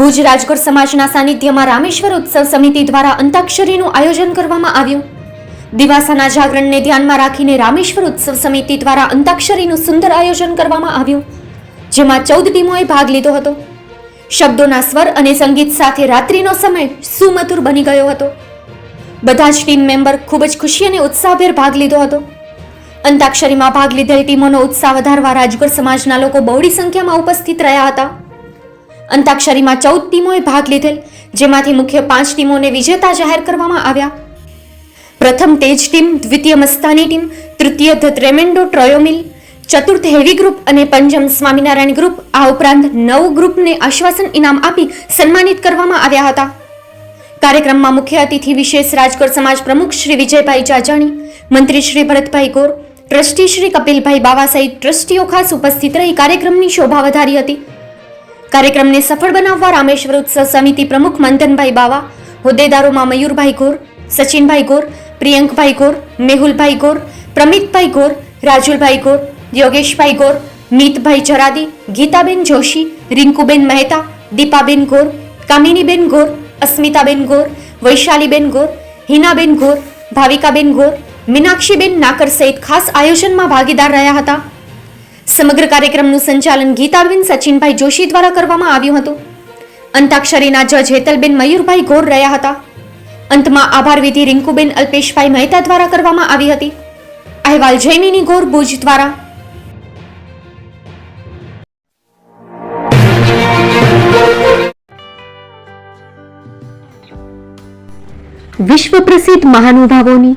ભુજ રાજકોટ સમાજના સાનિધ્યમાં રામેશ્વર ઉત્સવ સમિતિ દ્વારા અંતાક્ષરીનું આયોજન કરવામાં આવ્યું. દિવાસાના જાગરણને ધ્યાનમાં રાખીને રામેશ્વર ઉત્સવ સમિતિ દ્વારા અંતાક્ષરીનું સુંદર આયોજન કરવામાં આવ્યું. જેમાં ચૌદ ટીમોએ ભાગ લીધો હતો. શબ્દોના સ્વર અને સંગીત સાથે રાત્રિનો સમય સુમધુર બની ગયો હતો. બધા જ ટીમ મેમ્બર ખૂબ જ ખુશી અને ઉત્સાહભેર ભાગ લીધો હતો. અંતાક્ષરીમાં ભાગ લીધેલ ટીમોનો ઉત્સાહ વધારવા રાજકોટ સમાજના લોકો બહોળી સંખ્યામાં ઉપસ્થિત રહ્યા હતા. અંતાક્ષરીમાં ચૌદ ટીમોએ ભાગ લીધેલ, જેમાંથી મુખ્ય પાંચ ટીમોને વિજેતા જાહેર કરવામાં આવ્યા. પ્રથમ તેજ ટીમ, દ્વિતીય મસ્તાની ટીમ, તૃતીય ધ ટ્રેમેન્ડો ટ્રોયોમિલ ચતુર્થ હેવી ગ્રુપ અને પંચમ સ્વામિનારાયણ ગ્રુપ આ ઉપરાંત નવ ગ્રુપને આશ્વાસન ઇનામ આપી સન્માનિત કરવામાં આવ્યા હતા. કાર્યક્રમમાં મુખ્ય અતિથિ વિશેષ રાજકોટ સમાજ પ્રમુખ શ્રી વિજયભાઈ જાજાણી, મંત્રી શ્રી ભરતભાઈ ગોર, ટ્રસ્ટી શ્રી કપિલભાઈ બાવા સહિત ટ્રસ્ટીઓ ખાસ ઉપસ્થિત રહી કાર્યક્રમની શોભા વધારી હતી. કાર્યક્રમને સફળ બનાવવા રામેશ્વર ઉત્સવ સમિતિ પ્રમુખ મંથનભાઈ બાવા, હોદ્દેદારોમાં મયુરભાઈ ગોર, સચિનભાઈ ગોર, પ્રિયંકભાઈ ગોર, મેહુલભાઈ ગોર, પ્રમિતભાઈ ગોર, રાજુલભાઈ ગોર, યોગેશભાઈ ગોર, મીતભાઈ જરાદી, ગીતાબેન જોશી, રિંકુબેન મહેતા, દીપાબેન ગોર, કામિનીબેન ગોર, અસ્મિતાબેન ગોર, વૈશાલીબેન ગોર, હિનાબેન ગોર, ભાવિકાબેન ગોર, મીનાક્ષીબેન નાકર સહિત ખાસ આયોજનમાં ભાગીદાર રહ્યા હતા. સમગ્ર કાર્યક્રમનું સંચાલન ગીતાબેન સચિનભાઈ જોશી દ્વારા કરવામાં આવ્યું હતું. અંતાક્ષરીના જજ હેતલબેન મયુરભાઈ ગોર રહ્યા હતા. અંતમાં આભાર વિધિ રિંકુબેન અલ્પેશભાઈ મહેતા દ્વારા કરવામાં આવી હતી. અહેવાલ જૈમિની ગોર, ભુજ દ્વારા. વિશ્વ પ્રસિદ્ધ મહાનુભાવોની